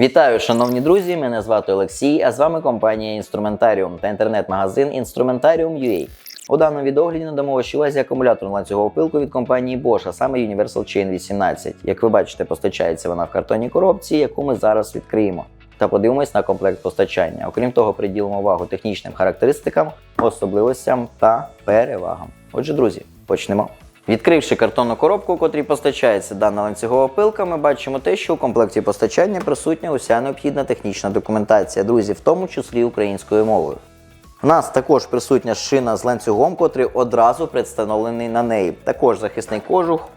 Вітаю, шановні друзі! Мене звати Олексій, а з вами компанія Інструментаріум та інтернет-магазин Instrumentarium.ua. У даному відогляді надамо вашій увазі акумуляторну ланцюгову пилку від компанії Bosch, а саме Universal Chain 18. Як ви бачите, постачається вона в картонній коробці, яку ми зараз відкриємо. Та подивимось на комплект постачання. Окрім того, приділимо увагу технічним характеристикам, особливостям та перевагам. Отже, друзі, почнемо. Відкривши картонну коробку, у котрій постачається дана ланцюгова пилка, ми бачимо те, що у комплекті постачання присутня уся необхідна технічна документація, друзі, в тому числі українською мовою. У нас також присутня шина з ланцюгом, котрий одразу представлений на неї. Також захисний кожух,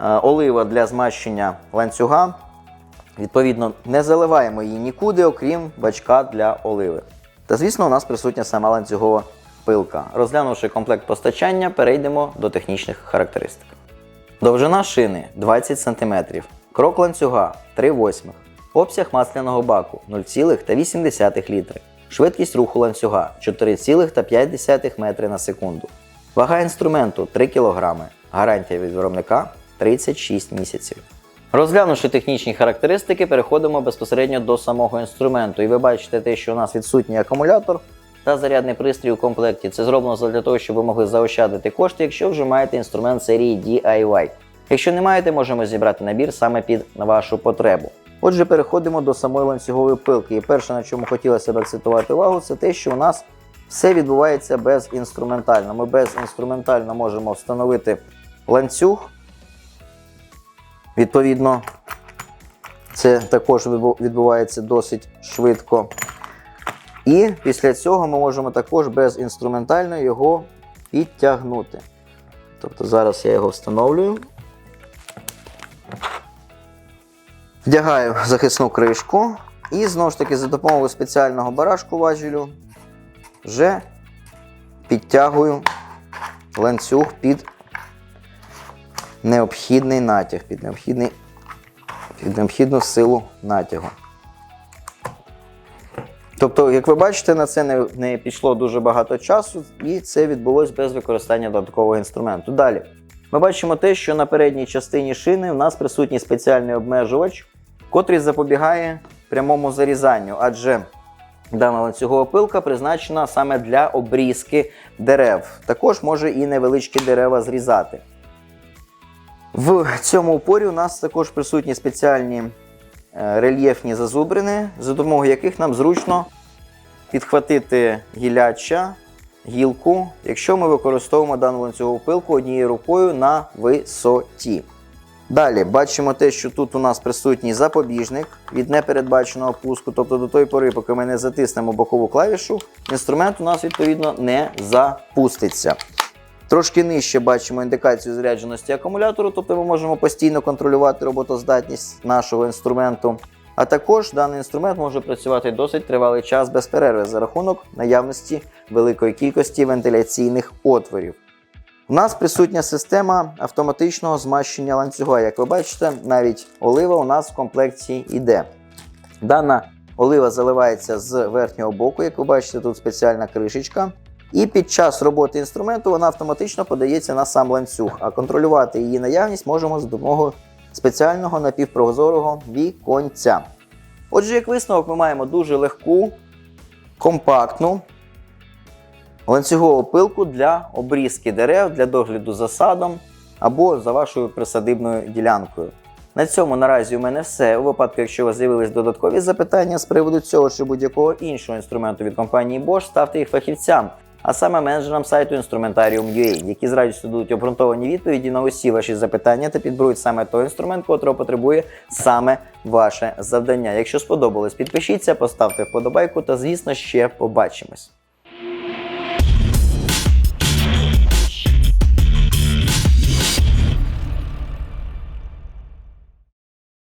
е, олива для змащення ланцюга. Відповідно, не заливаємо її нікуди, окрім бачка для оливи. Та звісно, у нас присутня сама ланцюгова пилка. Розглянувши комплект постачання, перейдемо до технічних характеристик. Довжина шини 20 см, крок ланцюга 3 восьмих, обсяг масляного баку 0,8 літри, швидкість руху ланцюга 4,5 метри на секунду, вага інструменту 3 кг, гарантія від виробника 36 місяців. Розглянувши технічні характеристики, переходимо безпосередньо до самого інструменту. І ви бачите те, що у нас відсутній акумулятор та зарядний пристрій у комплекті. Це зроблено для того, щоб ви могли заощадити кошти, якщо вже маєте інструмент серії DIY. Якщо не маєте, можемо зібрати набір саме під вашу потребу. Отже, переходимо до самої ланцюгової пилки. І перше, на чому хотілося б акцентувати увагу, це те, що у нас все відбувається безінструментально. Ми безінструментально можемо встановити ланцюг. Відповідно, це також відбувається досить швидко. І після цього ми можемо також безінструментально його підтягнути. Тобто зараз я його встановлюю. Вдягаю захисну кришку і знову ж таки за допомогою спеціального барашку важелю вже підтягую ланцюг під необхідний натяг, під, необхідний, під необхідну силу натягу. Тобто, як ви бачите, на це не, не пішло дуже багато часу, і це відбулось без використання додаткового інструменту. Далі. Ми бачимо те, що на передній частині шини в нас присутній спеціальний обмежувач, котрий запобігає прямому зарізанню, адже дана ланцюгова пилка призначена саме для обрізки дерев. Також може і невеличкі дерева зрізати. В цьому упорі у нас також присутні спеціальні е, рельєфні зазубрини, за допомогою яких нам зручно підхватити гіляча, гілку, якщо ми використовуємо дану ланцюгову пилку однією рукою на висоті. Далі бачимо те, що тут у нас присутній запобіжник від непередбаченого пуску, тобто до тої пори, поки ми не затиснемо бокову клавішу, інструмент у нас відповідно не запуститься. Трошки нижче бачимо індикацію зарядженості акумулятору, тобто ми можемо постійно контролювати роботоздатність нашого інструменту. А також даний інструмент може працювати досить тривалий час без перерви за рахунок наявності великої кількості вентиляційних отворів. У нас присутня система автоматичного змащення ланцюга. Як ви бачите, навіть олива у нас в комплекті йде. Дана олива заливається з верхнього боку, як ви бачите, тут спеціальна кришечка. І під час роботи інструменту вона автоматично подається на сам ланцюг, а контролювати її наявність можемо за допомогою спеціального напівпрозорого віконця. Отже, як висновок, ми маємо дуже легку, компактну ланцюгову пилку для обрізки дерев, для догляду за садом або за вашою присадибною ділянкою. На цьому наразі у мене все. У випадку, якщо у вас з'явились додаткові запитання з приводу цього чи будь-якого іншого інструменту від компанії Bosch, ставте їх фахівцям, а саме менеджерам сайту Instrumentarium.ua, які з радістю дадуть обґрунтовані відповіді на усі ваші запитання та підберуть саме той інструмент, котрого потребує саме ваше завдання. Якщо сподобалось, підпишіться, поставте вподобайку та, звісно, ще побачимось.